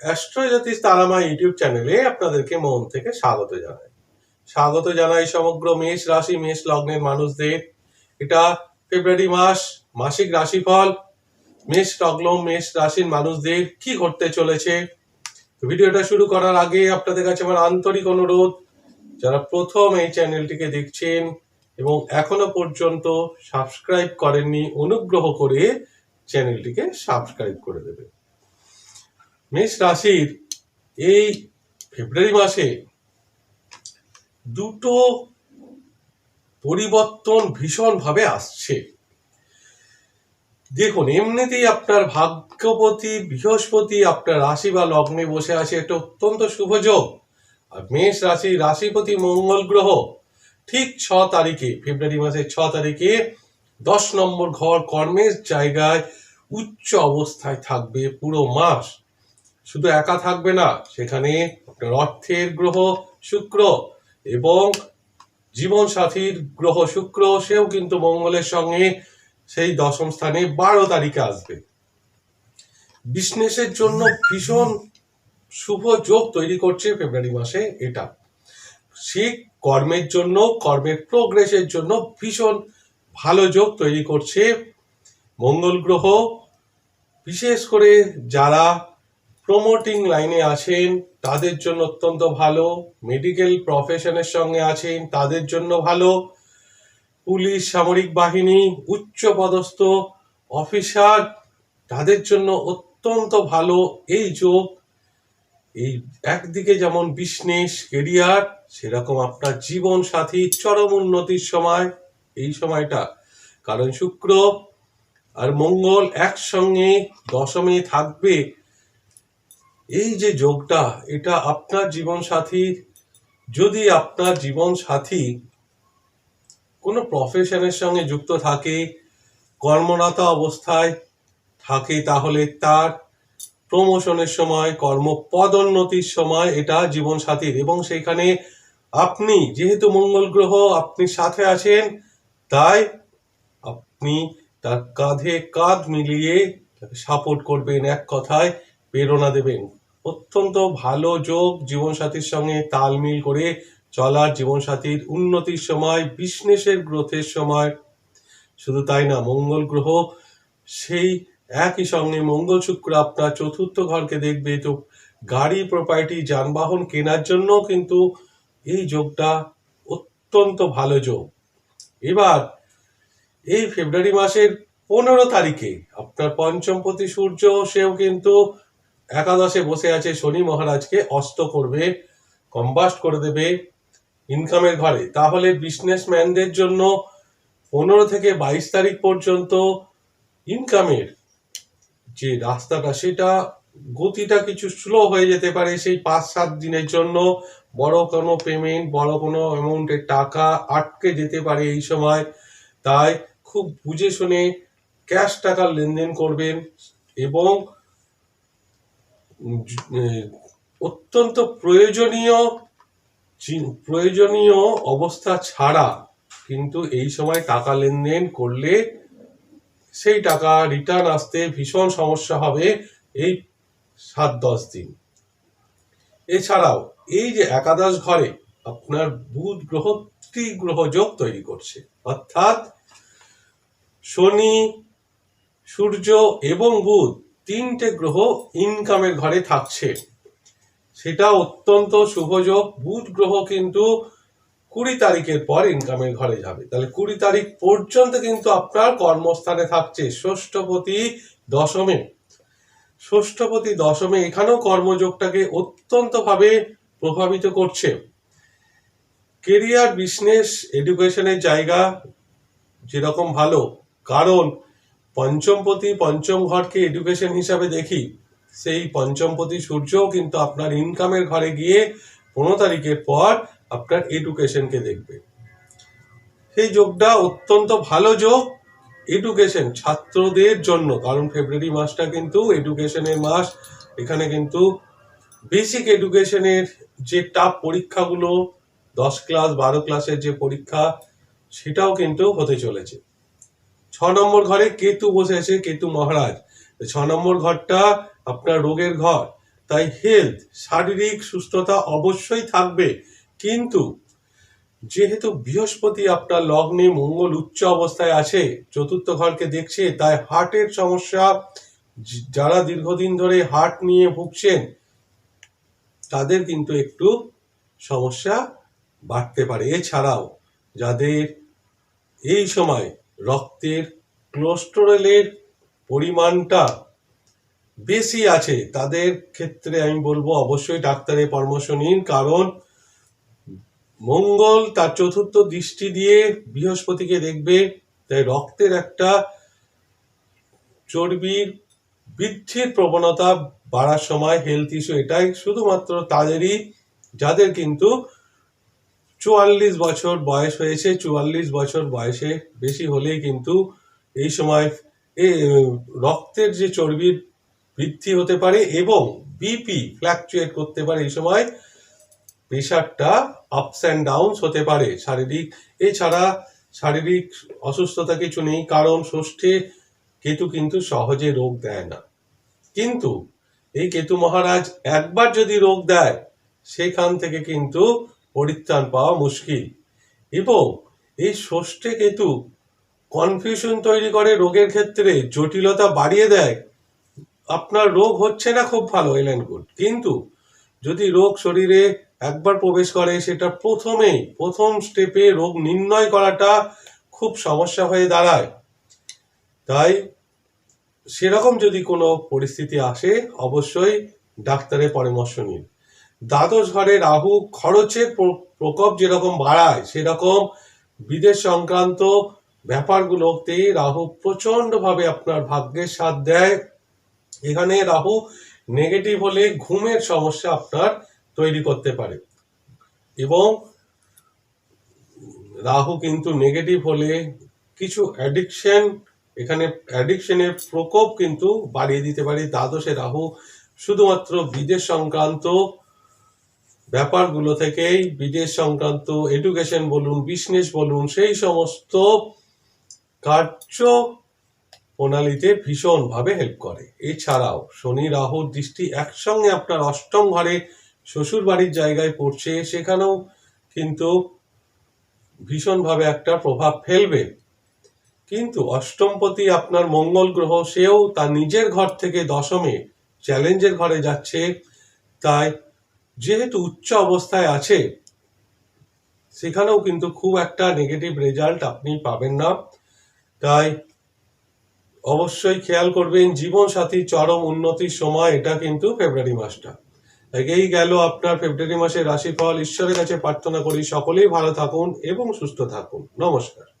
অ্যাস্ট্রোজ্যোতিষ Tara Maa YouTube চ্যানেলে আপনাদেরকে মন থেকে স্বাগত জানাই। স্বাগত জানাই সমগ্র মেষ রাশি, মেষ লগ্নের মানুষদের। এটা ফেব্রুয়ারি মাস, মাসিক রাশিফল। মেষ লগ্ন, মেষ রাশির মানুষদের কি ঘটতে চলেছে? ভিডিওটা শুরু করার আগে আপনাদের কাছে আমার আন্তরিক অনুরোধ, যারা প্রথম এই চ্যানেলটিকে দেখছেন এবং এখনও পর্যন্ত সাবস্ক্রাইব করেননি, অনুগ্রহ করে চ্যানেলটিকে সাবস্ক্রাইব করে দেবেন। মেষ রাশির এই ফেব্রুয়ারি মাসে দুটো পরিবর্তন ভীষণভাবে আসছে। দেখুন, এমনিতেই আপনার ভাগ্যপতি, বৃহস্পতি আপনার রাশি বা লগ্নে বসে আছে, একটা অত্যন্ত শুভ যোগ। আর মেষ রাশি, রাশিপতি মঙ্গল গ্রহ, ঠিক ছ তারিখে, ফেব্রুয়ারি মাসের ছ তারিখে দশ নম্বর ঘর কর্মের জায়গায় উচ্চ অবস্থায় থাকবে পুরো মাস। শুধু একা থাকবে না, সেখানে আপনার অর্থের গ্রহ শুক্র এবং জীবন সাথীর গ্রহ শুক্র, সেও কিন্তু মঙ্গলের সঙ্গে সেই দশম স্থানে বারো তারিখে আসবে। বিজনেসের জন্য ভীষণ শুভ যোগ তৈরি করছে ফেব্রুয়ারি মাসে এটা। সে কর্মের জন্য, কর্মের প্রোগ্রেসের জন্য ভীষণ ভালো যোগ তৈরি করছে মঙ্গল গ্রহ। বিশেষ করে যারা প্রমোটিং লাইনে আছেন, তাদের জন্য অত্যন্ত ভালো। মেডিকেল প্রফেশনের সঙ্গে আছেন, তাদের জন্য ভালো। পুলিশ, সামরিক বাহিনী, উচ্চ পদস্থ অফিসার তাদের জন্য অত্যন্ত ভালো। এই যোগ, এই একদিকে যেমন বিজনেস কেরিয়ার সেরকম আপনার জীবন সাথী চরম উন্নতির সময়। এই সময়টা কারণ শুক্র আর মঙ্গল একসঙ্গে দশমে থাকবে। এই যে যোগটা, এটা আপনার জীবন সাথীর যদি আপনার জীবন সাথী কোনো প্রফেশনের সঙ্গে যুক্ত থাকে, কর্মরত অবস্থায় থাকে, তাহলে তার প্রমোশনের সময় কর্ম পদোন্নতির সময় এটা জীবন সাথীর এবং সেখানে আপনি যেহেতু মঙ্গল গ্রহ, আপনি সাথে আছেন, তাই আপনি তার কাঁধে কাঁধ মিলিয়ে সাপোর্ট করবেন, এক কথায় প্রেরণা দেবেন। অত্যন্ত ভালো যোগ জীবনসাথীর সঙ্গে তাল মিল করে চলার জীবনসাথীর উন্নতির সময় বিজনেসের গ্রোথের সময়। শুধু তাই না, মঙ্গল গ্রহ, সেই একই সঙ্গে মঙ্গল শুক্র আপনার চতুর্থ ঘরকে দেখবে। তো গাড়ি প্রপার্টি যানবাহন কেনার জন্য কিন্তু এই যোগটা অত্যন্ত ভালো যোগ। এবার, এই ফেব্রুয়ারি মাসের পনেরো তারিখে আপনার পঞ্চমপতি সূর্য, সেও কিন্তু একাদশে বসে আছে শনি মহারাজকে অস্ত করবে, কম্বাস্ট করে দেবে ইনকামের ঘরে। তাহলে বিজনেসম্যানদের জন্য পনেরো থেকে বাইশ তারিখ পর্যন্ত ইনকামের যে রাস্তাটা, সেটা গতিটা কিছু স্লো হয়ে যেতে পারে সেই পাঁচ, সাত দিনের জন্য। বড় কোনো পেমেন্ট বড় কোনো অ্যামাউন্টের টাকা আটকে যেতে পারে এই সময়। তাই খুব বুঝে শুনে ক্যাশ টাকার লেনদেন করবেন এবং অত্যন্ত প্রয়োজনীয় প্রয়োজনীয় অবস্থা ছাড়া কিন্তু এই সময় টাকা লেনদেন করলে সেই টাকা রিটার্ন আসতে ভীষণ সমস্যা হবে এই সাত দশ দিন। এছাড়াও এই যে একাদশ ঘরে আপনার বুধ গ্রহ ত্রিগ্রহ যোগ তৈরি করছে, অর্থাৎ শনি, সূর্য এবং বুধ তিনটে গ্রহ ইনকামের ঘরে থাকছে। সেটা অত্যন্ত শুভযোগ বুধ গ্রহ কিন্তু কুড়ি তারিখের পর ইনকামের ঘরে যাবে। তাহলে কুড়ি তারিখ পর্যন্ত কিন্তু আপনার কর্মস্থানে থাকছে ষষ্ঠপতি দশমে। ষষ্ঠপতি দশমে এখানেও কর্মযোগটাকে অত্যন্ত ভাবে প্রভাবিত করছে। কেরিয়ার, বিজনেস, এডুকেশনের জায়গা যেরকম ভালো। কারণ পঞ্চমপতি পঞ্চম ঘরকে এডুকেশন হিসাবে দেখি, সেই পঞ্চমপতি সূর্যও কিন্তু আপনার ইনকামের ঘরে গিয়ে পনেরো তারিখের পর আপনার এডুকেশনকে দেখবে। সেই যোগটা অত্যন্ত ভালো যোগ এডুকেশন ছাত্রদের জন্য, কারণ ফেব্রুয়ারি মাসটা কিন্তু এডুকেশনের মাস, এখানে কিন্তু বেসিক এডুকেশনের যে টাফ পরীক্ষাগুলো, দশ ক্লাস বারো ক্লাসের যে পরীক্ষা, সেটাও কিন্তু হতে চলেছে। ছ নম্বর ঘরে কেতু বসে আছে, কেতু মহারাজ। ছ নম্বর ঘরটা আপনার রোগের ঘর। তাই হেলথ শারীরিক সুস্থতা অবশ্যই থাকবে। কিন্তু যেহেতু বৃহস্পতি আপনার লগ্নে মঙ্গল উচ্চ অবস্থায় আছে, চতুর্থ ঘরকে দেখছে, তাই হার্টের সমস্যা, যারা দীর্ঘদিন ধরে হার্ট নিয়ে ভুগছেন, তাদের কিন্তু একটু সমস্যা বাড়তে পারে। এছাড়াও যাদের এই সময় রক্তের কোলেস্টেরলের পরিমাণটা বেশি আছে, তাদের ক্ষেত্রে আমি বলব অবশ্যই ডাক্তারের পরামর্শ নিন, কারণ মঙ্গল তার চতুর্থ দৃষ্টি দিয়ে বৃহস্পতিকে দেখবে, তাই রক্তের একটা চর্বির বৃদ্ধির প্রবণতা বাড়ার সময় হেলথ ইস্যু এটাই শুধুমাত্র তাদেরই, যাদের কিন্তু চুয়াল্লিশ বছর বয়স হয়েছে, চুয়াল্লিশ বছর বয়সে বেশি হলেই কিন্তু এই সময় এ রক্তের যে চর্বির বৃদ্ধি হতে পারে এবং বিপি ফ্ল্যাকচুয়েট করতে পারে এই সময়, প্রেশারটা আপস অ্যান্ড ডাউনস হতে পারে শারীরিক। এছাড়া শারীরিক অসুস্থতা কিছু নেই, কারণ ষষ্ঠে কেতু কিন্তু সহজে রোগ দেয় না। কিন্তু এই কেতু মহারাজ একবার যদি রোগ দেয়, সেখান থেকে কিন্তু পরিত্রাণ পাওয়া মুশকিল। এবং এই ষষ্ঠে কেতু কনফিউশন তৈরি করে রোগের ক্ষেত্রে, জটিলতা বাড়িয়ে দেয়। আপনার রোগ হচ্ছে না খুব ভালো এল অ্যান্ড গুড কিন্তু যদি রোগ শরীরে একবার প্রবেশ করে, সেটা প্রথমেই, প্রথম স্টেপে রোগ নির্ণয় করাটা খুব সমস্যা হয়ে দাঁড়ায়। তাই সেরকম যদি কোনো পরিস্থিতি আসে, অবশ্যই ডাক্তারের পরামর্শ নিন। দ্বাদশ ঘরে রাহু খরচের প্র- প্রকোপ যেরকম বাড়ায়, সেরকম বিদেশ সংক্রান্ত ব্যাপারগুলোতে রাহু প্রচন্ডভাবে আপনার ভাগ্যের সাথ দেয়। এখানে রাহু নেগেটিভ হলে ঘুমের সমস্যা আপনার তৈরি করতে পারে। এবং রাহু কিন্তু নেগেটিভ হলে কিছু অ্যাডিকশন এখানে অ্যাডিকশনের প্রকোপ কিন্তু বাড়িয়ে দিতে পারে। দ্বাদশে রাহু শুধুমাত্র বিদেশ সংক্রান্ত ব্যাপারগুলো থেকেই বিদেশ সংক্রান্ত এডুকেশন বলুন বিজনেস বলুন, সেই সমস্ত কার্য প্রণালীতে ভীষণভাবে হেল্প করে। এছাড়াও শনি রাহুর দৃষ্টি একসঙ্গে আপনার অষ্টম ঘরে শ্বশুর বাড়ির জায়গায় পড়ছে, সেখানেও কিন্তু ভীষণভাবে একটা প্রভাব ফেলবে। কিন্তু অষ্টমপতি আপনার মঙ্গল গ্রহ, সেও তার নিজের ঘর থেকে দশমে চ্যালেঞ্জের ঘরে যাচ্ছে। তাই যেহেতু উচ্চ অবস্থায় আছে, সেখানেও কিন্তু খুব একটা নেগেটিভ রেজাল্ট আপনি পাবেন না। তাই অবশ্যই খেয়াল করবেন জীবন সাথী চরম উন্নতির সময় এটা কিন্তু ফেব্রুয়ারি মাসটা। এই গেল আপনার ফেব্রুয়ারি মাসের রাশিফল। ঈশ্বরের কাছে প্রার্থনা করি সকলেই ভালো থাকুন এবং সুস্থ থাকুন। নমস্কার।